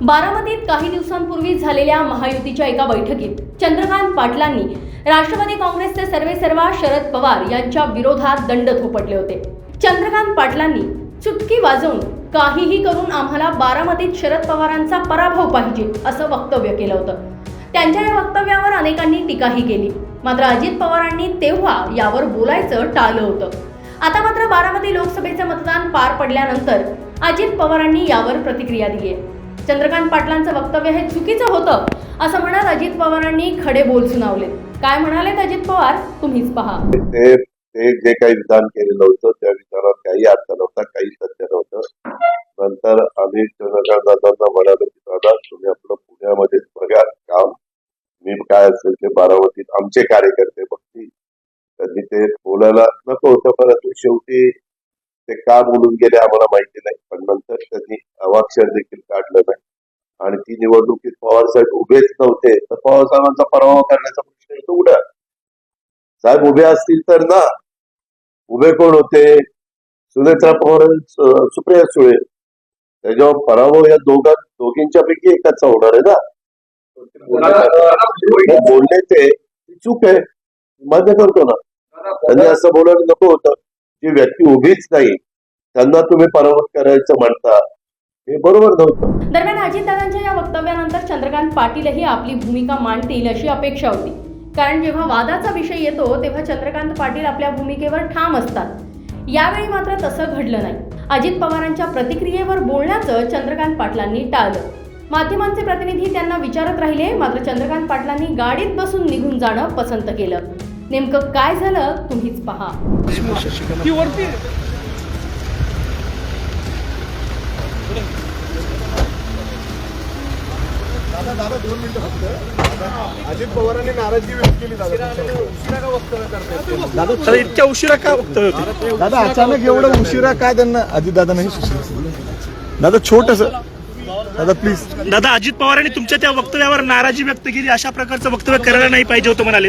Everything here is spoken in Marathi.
बारामतीत काही दिवसांपूर्वी झालेल्या महायुतीच्या एका बैठकीत चंद्रकांत पाटलांनी राष्ट्रवादी काँग्रेसचे सर्वेसर्वा शरद पवार यांच्या विरोधात दंड थोपटले होते. चंद्रकांत पाटलांनी चुटकी वाजवून काहीही करून आम्हाला बारामतीत शरद पवारांचा पराभव पाहिजे असं वक्तव्य केलं होतं. त्यांच्या या वक्तव्यावर अनेकांनी टीकाही केली. मात्र अजित पवारांनी तेव्हा यावर बोलायचं टाळलं होतं. आता मात्र बारामती लोकसभेचं मतदान पार पडल्यानंतर अजित पवारांनी यावर प्रतिक्रिया दिली आहे चंद्रकांत पाटलांचं वक्तव्य हे चुकीचं होतं असं म्हणत अजित पवारांनी खडे बोल सुनावले काय म्हणाले अजित पवार? तुम्हीच पहा. ते ते जे काही विधान केलेलं होतं त्या विधानात काही अर्थ नव्हता काही सत्य नव्हतं. नंतर आम्ही चंद्रकांत दादांना म्हणालो की दादा तुम्ही आपलं पुण्यामध्ये बघा काम. मी काय असेल ते बारामतीत आमचे कार्यकर्ते बघतील. त्यांनी ते बोलायला नको होतं परंतु शेवटी ते का बोलून गेले आम्हाला माहिती नाही. पण नंतर त्यांनी अवाक्षर देखील काढलं नाही. आणि ती निवडणुकीत पवार साहेब उभेच नव्हते. तर पवार साहेबांचा पराभव करण्याचा प्रश्न येतो उड्या साहेब उभे असतील तर ना. उभे कोण होते? सुनेत्रा पवार सुप्रिया सुळे. त्याच्यावर पराभव या दोघां दोघींच्या पैकी एकाचा होणार आहे ना. बोलले ते. ती चूक आहे. मान्य करतो ना. त्यांनी असं बोलायला नको होतं. जी व्यक्ती उभीच नाही त्यांना तुम्ही पराभूत करायचं म्हणता. हे बरोबर नव्हतं. दरम्यान अजितदादांच्या या वक्तव्यानंतर चंद्रकांत पाटीलही आपली भूमिका मांडतील अशी अपेक्षा होती. कारण जेव्हा वादाचा विषय येतो तेव्हा चंद्रकांत पाटील आपल्या भूमिकेवर ठाम असतात. यावेळी मात्र तसं घडलं नाही. अजित पवारांच्या प्रतिक्रियेवर बोलण्याचं चंद्रकांत पाटलांनी टाळलं. माध्यमांचे प्रतिनिधी त्यांना विचारत राहिले मात्र चंद्रकांत पाटलांनी गाडीत बसून निघून जाणं पसंत केलं. नेमकं काय झालं तुम्हीच पहा ती वरती दादा दादा दोन मिनिटं फक्त. अजित पवारांनी नाराजगी व्यक्त केली दादा दादा तर इतक्या उशिरा का वक्तव्य होते? दादा अचानक एवढं उशिरा काय त्यांना अजित दादा नाही सुचलं? दादा छोटस. दादा प्लीज दादा अजित पवारांनी तुमच्या त्या वक्तव्यावर नाराजी व्यक्त केली अशा प्रकारचं वक्तव्य करायला नाही पाहिजे होतं म्हणाले.